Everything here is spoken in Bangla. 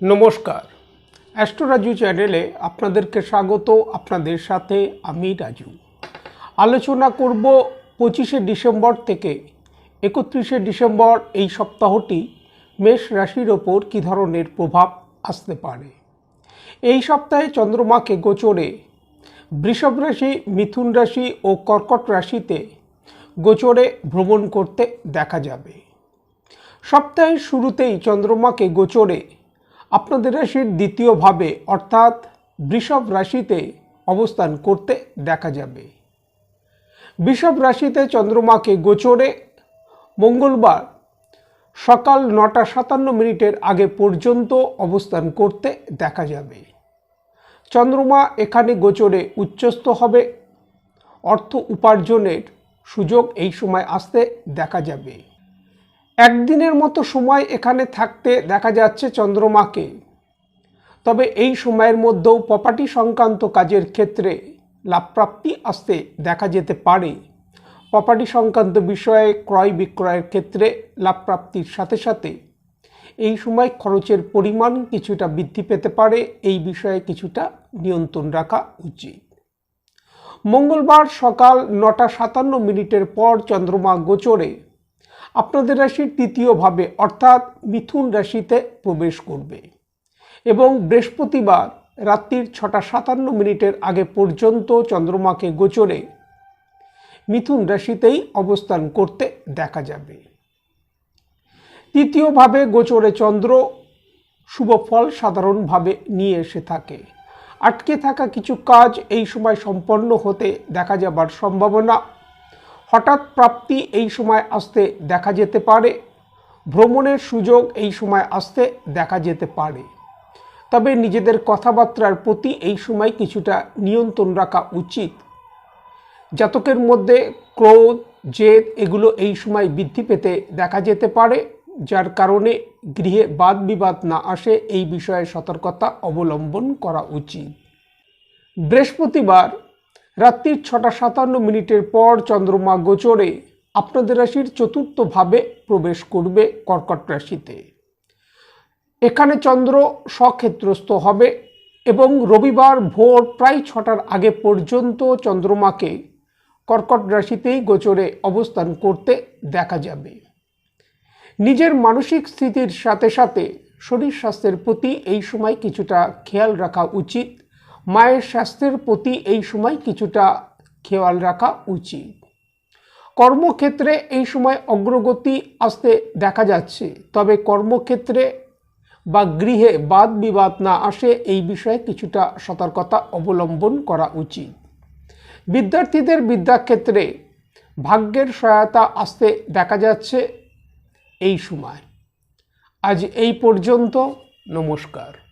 নমস্কার। অ্যাস্ট্রো রাজু চ্যানেলে আপনাদেরকে স্বাগত, আপনাদের সাথে আমি রাজু। আলোচনা করব পঁচিশে ডিসেম্বর থেকে একত্রিশে ডিসেম্বর এই সপ্তাহটি মেষ রাশির ওপর কী ধরনের প্রভাব আসতে পারে। এই সপ্তাহে চন্দ্রমাকে গোচরে বৃষভ রাশি, মিথুন রাশি ও কর্কট রাশিতে গোচরে ভ্রমণ করতে দেখা যাবে। সপ্তাহের শুরুতেই চন্দ্রমাকে গোচরে আপনাদের রাশির দ্বিতীয়ভাবে অর্থাৎ বৃষভ রাশিতে অবস্থান করতে দেখা যাবে। বৃষভ রাশিতে চন্দ্রমাকে গোচরে মঙ্গলবার সকাল নটা সাতান্ন মিনিটের আগে পর্যন্ত অবস্থান করতে দেখা যাবে। চন্দ্রমা এখানে গোচরে উচ্চস্থ হবে। অর্থ উপার্জনের সুযোগ এই সময় আসতে দেখা যাবে। একদিনের মতো সময় এখানে থাকতে দেখা যাচ্ছে চন্দ্রমাকে। তবে এই সময়ের মধ্যেও প্রপার্টি সংক্রান্ত কাজের ক্ষেত্রে লাভপ্রাপ্তি আসতে দেখা যেতে পারে। প্রপার্টি সংক্রান্ত বিষয়ে ক্রয় বিক্রয়ের ক্ষেত্রে লাভপ্রাপ্তির সাথে সাথে এই সময় খরচের পরিমাণ কিছুটা বৃদ্ধি পেতে পারে, এই বিষয়ে কিছুটা নিয়ন্ত্রণ রাখা উচিত। মঙ্গলবার সকাল নটা সাতান্ন মিনিটের পর চন্দ্রমা গোচরে আপনাদের রাশির তৃতীয়ভাবে, অর্থাৎ মিথুন রাশিতে প্রবেশ করবে। এবং বৃহস্পতিবার রাত্রির ছটা সাতান্ন মিনিটের আগে পর্যন্ত চন্দ্রমাকে গোচরে মিথুন রাশিতেই অবস্থান করতে দেখা যাবে। তৃতীয়ভাবে গোচরে চন্দ্র, শুভ ফল সাধারণভাবে নিয়ে এসে থাকে। আটকে থাকা কিছু কাজ এই সময় সম্পন্ন হতে দেখা যাবার সম্ভাবনা হঠাৎ প্রাপ্তি এই সময় আসতে দেখা যেতে পারে, ভ্রমণের সুযোগ এই সময় আসতে দেখা যেতে পারে। তবে নিজেদের কথাবার্তার প্রতি এই সময় কিছুটা নিয়ন্ত্রণ রাখা উচিত। জাতকের মধ্যে ক্রোধ, জেদ এগুলো এই সময় বৃদ্ধি পেতে দেখা যেতে পারে, যার কারণে গৃহে বাদ বিবাদ না আসে এই বিষয়ে সতর্কতা অবলম্বন করা উচিত। বৃহস্পতিবার রাত্রির ছটা সাতান্ন মিনিটের পর চন্দ্রমা গোচরে আপনাদের রাশির চতুর্থভাবে প্রবেশ করবে কর্কট রাশিতে। এখানে চন্দ্র স্বক্ষেত্রস্থ হবে এবং রবিবার ভোর প্রায় ছটার আগে পর্যন্ত চন্দ্রমাকে কর্কট রাশিতেই গোচরে অবস্থান করতে দেখা যাবে। নিজের মানসিক স্থিতির সাথে সাথে শরীর স্বাস্থ্যের প্রতি এই সময় কিছুটা খেয়াল রাখা উচিত। মায়ের স্বাস্থ্যের প্রতি এই সময় কিছুটা খেয়াল রাখা উচিত। কর্মক্ষেত্রে এই সময় অগ্রগতি আসতে দেখা যাচ্ছে, তবে কর্মক্ষেত্রে বা গৃহে বাদ বিবাদ না আসে এই বিষয়ে কিছুটা সতর্কতা অবলম্বন করা উচিত। বিদ্যার্থীদের বিদ্যাক্ষেত্রে ভাগ্যের সহায়তা আসতে দেখা যাচ্ছে এই সময়। আজ এই পর্যন্ত, নমস্কার।